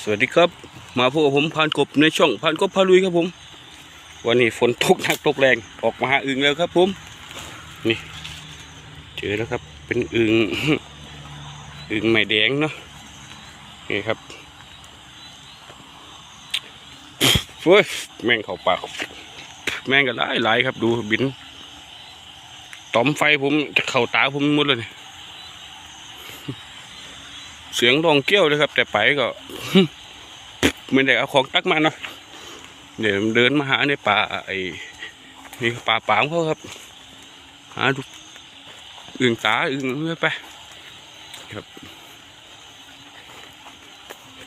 สวัสดีครับ มาพบกับผมพานกบในช่องพานกบพาลุยครับผม วันนี้ฝนตกหนักตกแรงออกมาหาอึงแล้วครับผม นี่เจอแล้วครับ เป็นอึงอึงไม้แดงเนาะนี่ครับเฟ้ยแม่งเข้าปากแม่งก็หลายหลายครับดูบินตอมไฟผมจะเข้าตาผมหมดเลย เสียงรองเกี้ยวเลยครับ แต่ไปก็ไม่ได้เอาของตักมาเนาะเดี๋ยวเดินมาหาในป่าไอ้นี่ป่าปาเขาครับ หาดูอึ่งตาอึ่งไป ครับ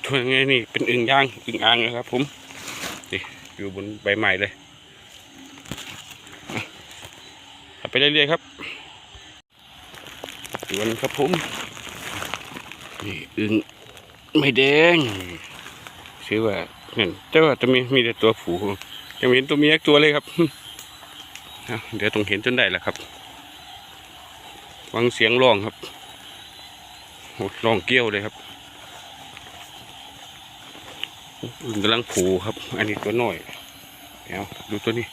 ทั่วไงนี่เป็นอึ่งย่างอึ่งอ่างนะครับ ผมนี่อยู่บนใบใหม่เลยไปเรื่อยๆครับดวนครับผม นี่อึงไม่แดงชื่อว่าเนี่ยแต่ว่าจะมีมีแต่ตัวผูยังเห็นตัวเมียตัวเลยครับเดี๋ยวต้องเห็นจนได้แหละครับฟังเสียงร้องครับโอ้ร้องเกี้ยวเลยครับอึ่งกำลังผูครับ อันนี้ตัวน้อยเดี๋ยวดูตัวนี้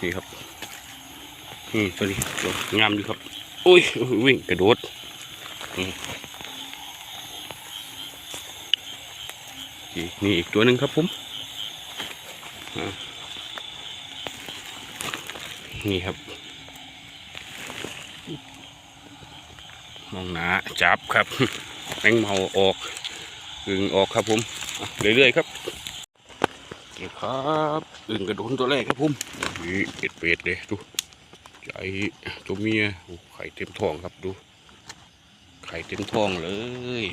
นี่ครับนี่ตัวนี้งามดีครับโอ้ยวิ่งกระโดดนี่ นี่อีกตัวหนึ่งครับผมนี่ครับมองหนาจับครับแมงเมาออกอึ่งออกครับผมเรื่อยๆครับนี่ครับอึ่งกระโดนตัวแรกครับผมนี่เป็ดเป็ดเลยดูใจตัวเมียโอ้ไข่เต็มท้องครับดู ไข่เต็มท้องเลย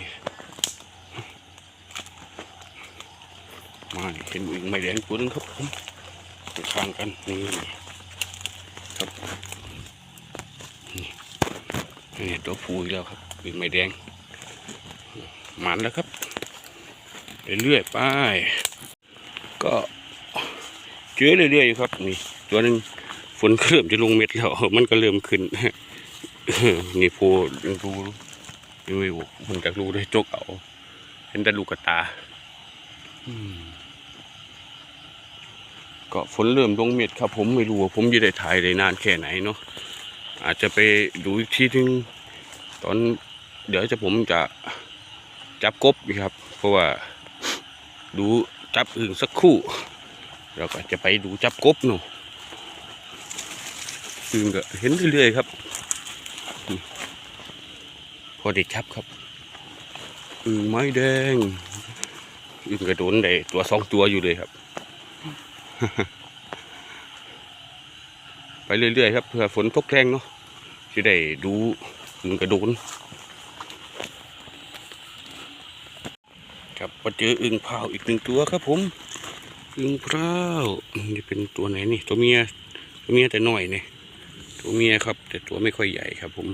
มานี่เห็นอึ่งไม่แดงตัวนึงครับผมข้างกันนี่ครับนี่ตัวฟูอีกแล้วครับอึ่งไม่แดงหมันแล้วครับเรื่อยๆไปก็เจือเรื่อยๆอยู่ครับนี่ตัวนึงฝนเริ่มจะลงเม็ดแล้วมันก็เริ่มขึ้นนี่โพดูดูอยู่มันจากรูได้จกเอาเห็นแต่ลูกกระตา ก็ฝนเริ่มลงเม็ดครับ ผมไม่รู้ว่าผมจะได้ถ่ายได้นานแค่ไหนเนาะอาจจะไปดูอีกทีนึงตอนเดี๋ยวจะผมจะจับกบอีกครับ เพราะว่าดูจับอึ่งสักครู่แล้วก็จะไปดูจับกบเนาะอึ่งก็เห็นเรื่อยๆครับ พอได้จับครับอึ่งไม้แดง อึ่งกระโดนได้ตัวสองตัวอยู่เลยครับ ไปเรื่อยๆครับเพื่อฝนตกแรงเนาะจะได้ดูอึ่งกระโดนครับมาเจออึ่งเผาอีกหนึ่งตัวครับผมอึ่งเผานี่เป็นตัวไหนนี่ ตัวเมียตัวเมียแต่น้อยเนี่ยตัวเมียครับ แต่ตัวไม่ค่อยใหญ่ครับผม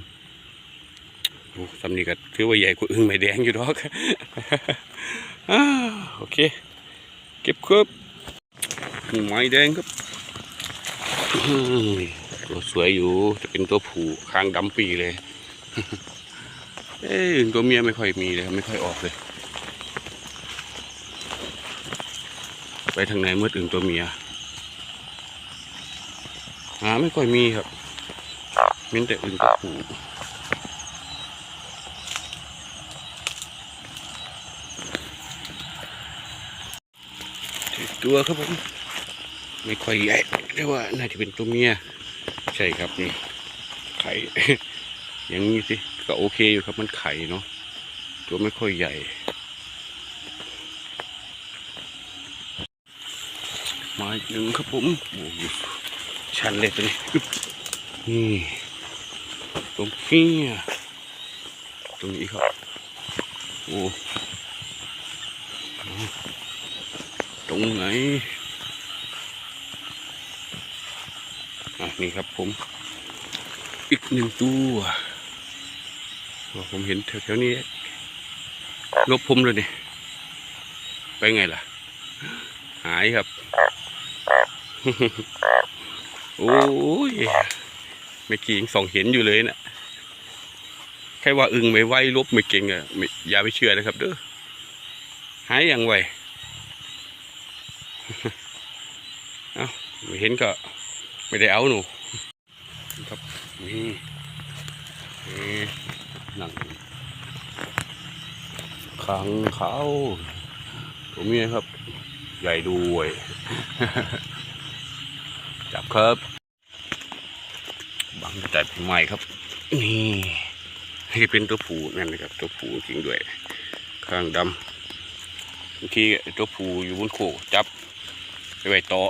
สำนีก็ถือว่าใหญ่กว่าอึ่งไม่แดงอยู่ดอก อ่าโอเค เก็บครับไม้แดงครับตัวสวยอยู่จะเป็นตัวผูคางดำปีเลย เอ้ยตัวเมียไม่ค่อยมีเลย ไม่ค่อยออกเลย ไปทางไหนมืดอึ่งตัวเมียหาไม่ค่อยมีครับมีแต่อึ่งตัวผู ตัวครับผมไม่ค่อยใหญ่เรียกว่าน่าจะเป็นตัวเมียใช่ครับนี่ไข่อย่างนี้สิก็โอเคอยู่ครับมันไข่เนาะตัวไม่ค่อยใหญ่ มาอีกหนึ่งครับผมโอ้โหชันเลยตัวนี้นี่ตรงนี้ตรงนี้ครับโอ้ ตรงไหนอะนี่ครับผม อีกหนึ่งตัวผมเห็นแถวๆนี้ลบผมเลยนี่ไปไงล่ะ หายครับ โอ้ยไม่กี่ยังส่องเห็นอยู่เลยนะแค่ว่าอึงไม่ไหวลบไม่เก่งอะอย่าไปเชื่อนะครับเด้อหายอย่างไว เอาไม่เห็นก็ไม่ได้เอาหนูครับนี่นี่นั่งขังเขาตัวเมียครับ ใหญ่ด้วย จับครับ บังแต่ใหม่ครับ นี่ให้เป็นตัวผูนั่นนะครับ ตัวผูจริงด้วย ข้างดำบางทีตัวผูอยู่บนโขจับไปไว้ต่อ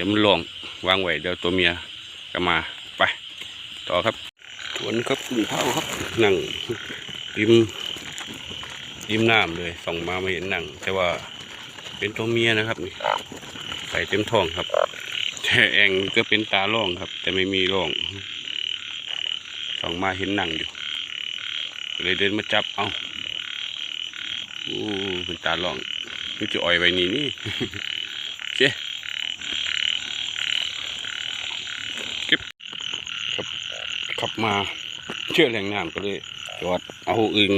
ดี๋ยวมันลองวางไว้เดี๋ยวตัวเมียก็มาไป ต่อครับสวนครับกุ้งเผาครับนั่งริมริมน้ำเลยส่องมาไม่เห็นนั่งแต่ว่าเป็นตัวเมียนะครับนี่ใส่เต็มท้องครับ แต่แองก็เป็นตาล่องครับ แต่ไม่มีร่องส่องมาเห็นนั่งอยู่เลยเดินมาจับเอาอู้เป็นตาล่องนี่จะอ่อยไว้นี่นี่เจ๊เก็บครับ ขับมาเชื่อแหล่งน้ำก็เลยจอดเอาอึง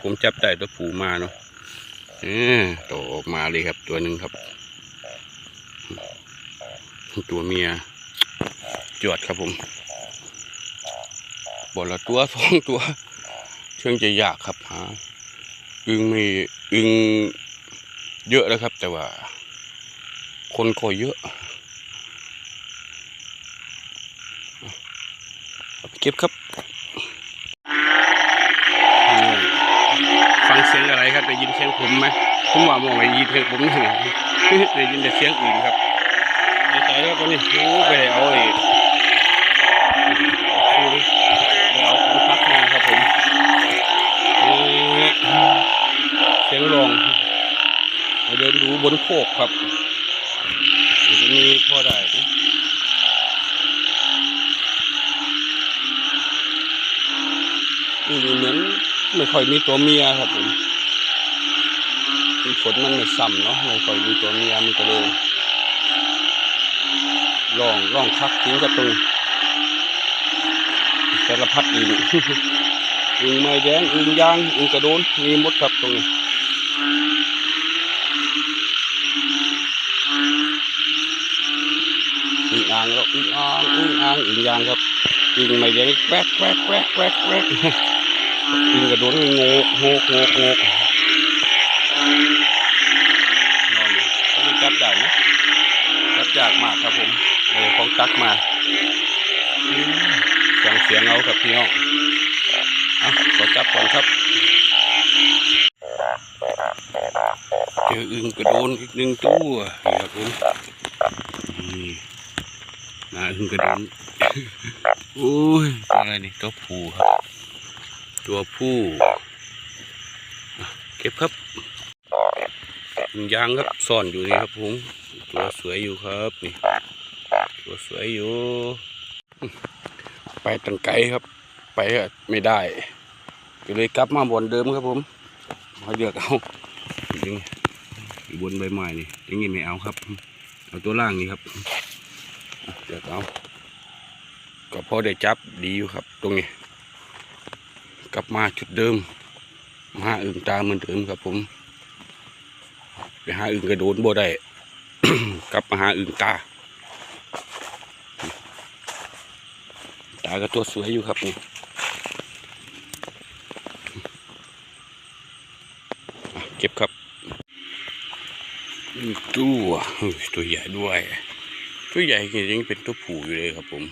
ผมจับได้ตัวผูมาเนาะเออโตออกมาเลยครับตัวหนึ่งครับ ตัวเมียจวดครับผมบอละตัวสองตัว เชื่องจะยากครับหาอึงม่อึงเยอะแล้วครับ แต่ว่า คนก็เยอะ เก็บครับ ฟังเสียงอะไรครับได้ยินเสียงผมไหมผมว่ามองไม่ได้ยินเสียงผมนี่ได้ยินแต่เสียงอื่นครับดีใจแล้วตัวนี้โอ้ไปเอาไอ้คือไปเอาของพักมาครับผมเสียงรองมาเดินดูบนโคกครับจะมีพ่อได้ นี่เหมือนไม่ค่อยมีตัวเมียครับผมฝนมันไม่ซ้ำเนาะไม่ค่อยมีตัวเมียมันก็เลยล่องล่องคักทิ้งกระตุงสารพัดอึ่งอึ่งไม้แดงอึงยางอึงกระโดนมีมดครับตรงนี้อึ่งอ่างแล้วอึงอ่างอึงอ่างอึงยางครับอึงไม้แดงแวกแวกแวกแวกแวก อึ่งกระโดนโงโงกโงกโงกนอนอยู่เขาไม่จับได้นะจับยากมากครับผมเออของตักมาฟังเสียงเอาครับพี่น้องอะขอจับก่อนครับเจออึ่งกระโดนอีกหนึ่งตัวนี่ครับผมนี่นาอึ่งกระโดนโอ้ยอะไรนี่ตัวผูครับ ตัวผู้เก็บครับยางครับซ่อนอยู่นี่ครับผมตัวสวยอยู่ครับนี่ตัวสวยอยู่ ไปตังไกลครับ ไปไม่ได้ก็เลยกลับมาบนเดิมครับผมมาเลือกเอาดึงบนใบไม้นี่อย่างนี้ไม่เอาครับ เอาตัวล่างนี่ครับเลือกเอาก็พอได้จับดีอยู่ครับ ตรงนี้ กลับมาจุดเดิม มาหาอึ่งตาเหมือนเดิมครับผม ไปหาอึ่งกระโดนบ่ได้ กลับมาหาอึ่งตา ตาก็ตัวสวยอยู่ครับนี่เก็บครับตัวตัวใหญ่ด้วย ตัวใหญ่จริงๆเป็นตัวผู้อยู่เลยครับผม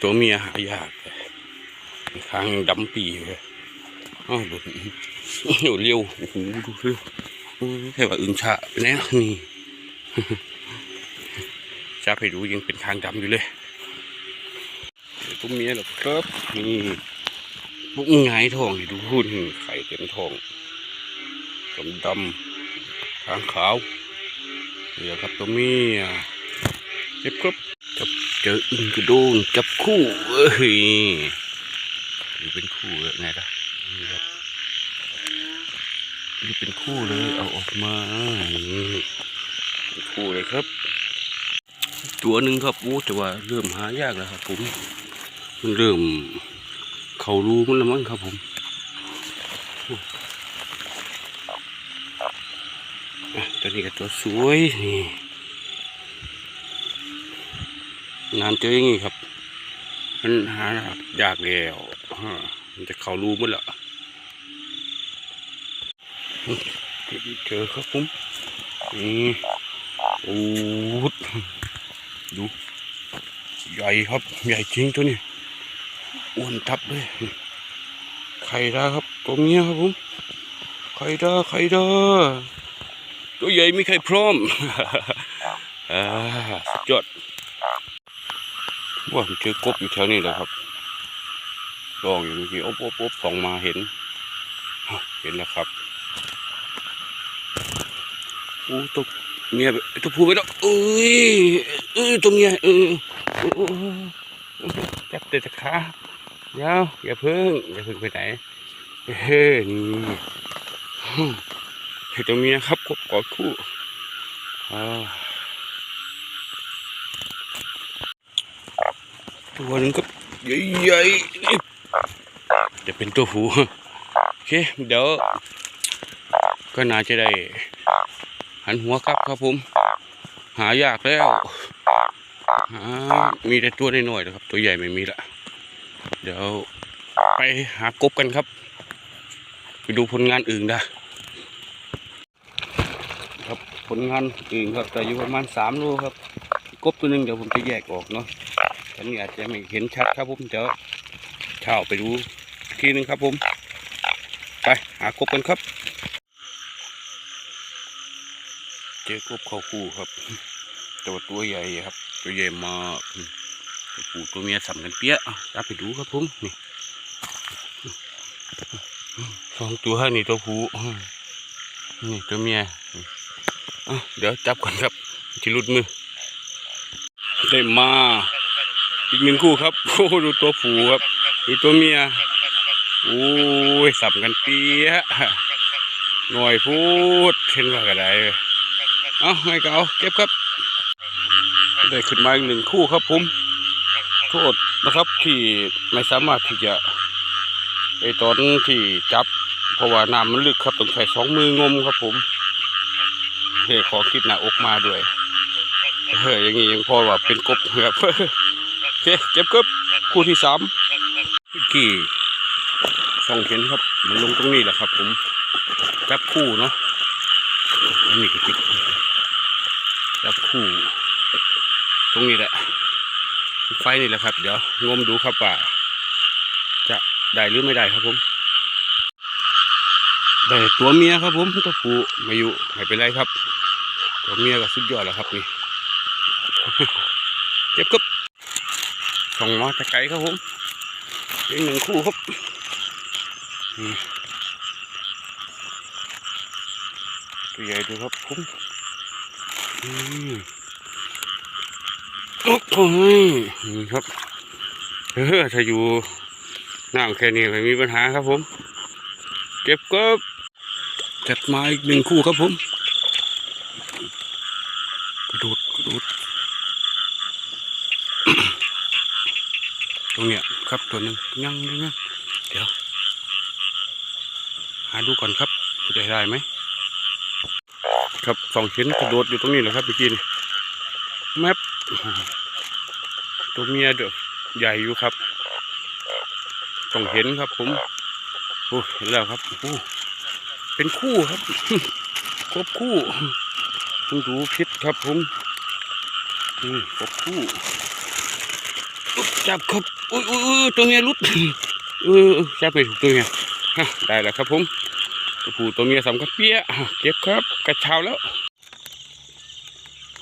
ตัวเมียหายาก คางดำปีเลยอ้าวดูดูเร็วโอ้โหดูเร็วแค่ว่าอึงชะไปแล้วนี่ชาไปดูยังเป็นคางดำอยู่เลยพวกเมียหรอครับนี่พวกงายทองดูหุ่นไข่เต็มทองดำดำทางขาวเดี๋ยวครับตัวเมียเจ็บครับจับเจออึงกระโดงจับคู่เฮ้ย อยนี่เป็นคู่เลยไงล่ะนี่ครับนี่เป็นคู่เลยเอาออกมานี่เป็นคู่เลยครับ ตัวหนึ่งครับโอ้แต่ว่าเริ่มหายากแล้วครับ ผมมันเริ่มเขารู้มันแล้วมั้งครับผมตัวนี่ก็ตัวสวยนี่นานเจออย่างงี้ครับ มันหายากแล้ว มันจะเข้ารูหมดและเจอครับผมนี่โอ้ดดู ใหญ่ครับ ใหญ่จริงตัวนี้อ้วนทับเลยไข่ดาครับตัวเมียครับผมไข่ดาไข่ดาตัวใหญ่มีไข่พร้อมอ่าสุดยอดว่าผมเจอกบอยู่แถวนี้แหละครับ ลองอยู่เมื่อกี้อบอบอบส่องมาเห็น เห็นแล้วครับโอ้ตัวเมียตัวผู้ไปแล้วเอ้ยเออตัวเมียเออเออเจับแต่ตะขาเดี๋ยวอย่าเพิ่งอย่าเพิ่งไปไหนเฮ้ยนี่เฮ้ยตัวเมียครับกบกอดคู่ตัวหนึงก็ใหญ่ๆ จะเป็นตัวผู้โอเค เดี๋ยว ก็น่าจะได้ หันหัวครับครับผม หายากแล้ว หา มีแต่ตัวน้อยๆนะครับ ตัวใหญ่ไม่มีละ เดี๋ยวไปหากบกันครับ ไปดูผลงานอื่นได้ครับผลงานอื่นครับแต่อยู่ประมาณสามโลครับกบตัวหนึ่งเดี๋ยวผมจะแยกออกเนาะตอนนี้อาจจะไม่เห็นชัดครับผมเดี๋ยว ช่าไปดูทีหนึงครับผม ไปหากบกันครับ เจอกบเข้าคู่ครับตัวตัวใหญ่ครับ ตัวใหญ่มากตัวผู้ตัวเมียสัมกันเปี้ยเอาจับไปดูครับผมนี่สองตัวนี่ตัวผู้นี่ตัวเมียเดี๋ยวจับก่อนครับที่รุดมือ ได้มา อีกหนึ่งคู่ครับโอ้ดูตัวผูครับ ดูตัวเมียโอ้ยสับกันเปียะหน่อยพูดเห็นว่าก็ไดเอาไม่ก็เอาเก็บครับ ได้ขึ้นมาอีกหนึ่งคู่ครับผม โทษนะครับที่ไม่สามารถที่จะไอตอนที่จับ เพราะว่าน้ำมันลึกครับต้องใช้สองมืองมครับผมเฮ้ขอคิดหน้าอกมาด้วยเฮ้ยอย่างงี้ยังพอว่าเป็นกบครับโอเคเก็บครับคู่ที่สาม กี่ส่องเห็นครับ มันลงตรงนี้แหละครับ ผมจับคู่เนาะอันนี้ก็ติดจับคู่ ตรงนี้แหละ ไฟนี่แหละครับ เดี๋ยวงมดูครับว่าจะได้หรือไม่ได้ครับผมได้ตัวเมียครับผมตัวผู้ม่อยู่ไม่เป็นไรครับ ตัวเมียก็สุดยอดแล้วครับนี่เก็บครับส่งมาตะไกลครับผม อีกหนึ่งคู่ครับตัวใหญ่ดูครับผมอืมโอ้โหนี่ครับเออถ้าอยู่น้ำแค่นี้ไม่มีปัญหาครับผม เก็บก็จัดมาอีกหนึ่งคู่ครับผม กระโดดกระโดดตรงเนี้ย ครับตัวหนึ่งยังยังยังเดี๋ยว หาดูก่อนครับจะได้ไหมครับสองชิ้นกระโดดอยู่ตรงนี้แหละครับเมื่อกี้นี่แมปตัวเมียเด้อใหญ่อยู่ครับ ต้องเห็นครับผมโอ้เห็นแล้วครับโอ้เป็นคู่ครับครบคู่ต้องดูพิษครับผมครบคู่จับครับ อุ้ยอุ้ยอุ้ยตัวเมียรุดเออเออจับไปถูกตัวเมียฮะได้แล้วครับผมตัวผู้ตัวเมียสำคัญเปี้ยอะเก็บครับกระเช้าแล้ว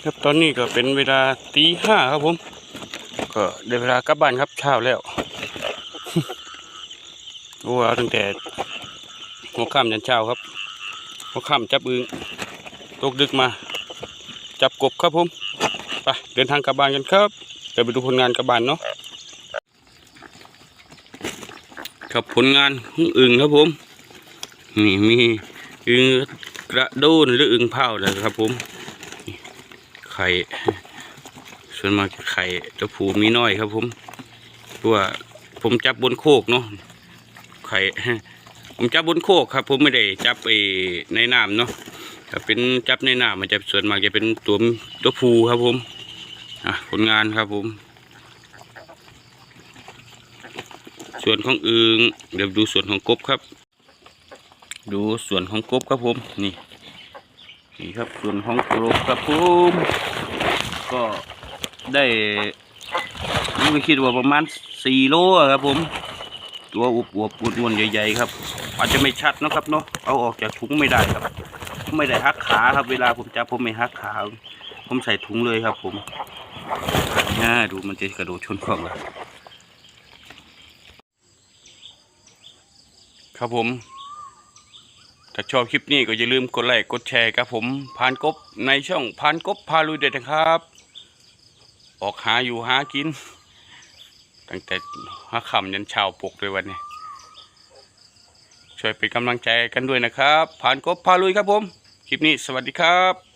ครับตอนนี้ก็เป็นเวลาตีห้าครับผม ก็ได้เวลากลับบ้านครับเช้าแล้วโอ้เอาตั้งแต่หัวค่ำยันเช้าครับหัวค่ำจับอึงตกดึกมา จับกบครับผมไปเดินทางกลับบ้านกันครับเดี๋ยวไปดูผลงานกลับบ้านเนาะ ครับผลงานของอึงครับผม นี่มีอึงกระโดนหรืออึงเผาเลยครับผมไข่ส่วนมากไข่ตัวผูมีน้อยครับผมเพราะว่าผมจับบนโคกเนาะไข่ผมจับบนโคกครับ ผมไม่ได้จับไปในน้ำเนาะถ้าเป็นจับในน้ามันจะส่วนมากจะเป็นตัวตัวผูครับผมผลงานครับผม ส่วนของอึงเดี๋ยวดูส่วนของกบครับ ดูส่วนของกบครับผมนี่นี่ครับส่วนของกบครับผมก็ได้นี่ก็คิดว่าประมาณสี่โลครับผม ตัวอวบอวบๆอ้วนใหญ่ๆครับ อาจจะไม่ชัดนะครับเนาะเอาออกจากถุงไม่ได้ครับ ไม่ได้หักขาครับ เวลาผมจับผมไม่หักขาผมใส่ถุงเลยครับผมน่าดูมันจะกระโดดชนขอบเลย ครับผม ถ้าชอบคลิปนี้ก็อย่าลืมกดไลค์กดแชร์ครับผมพานกบในช่องพานกบพาลุยเด็ดนะครับ ออกหาอยู่หากิน ตั้งแต่หาคำยันเช้าปลุกเลยวันนี้ ช่วยเป็นกำลังใจกันด้วยนะครับผ่านกบพาลุยครับผม คลิปนี้สวัสดีครับ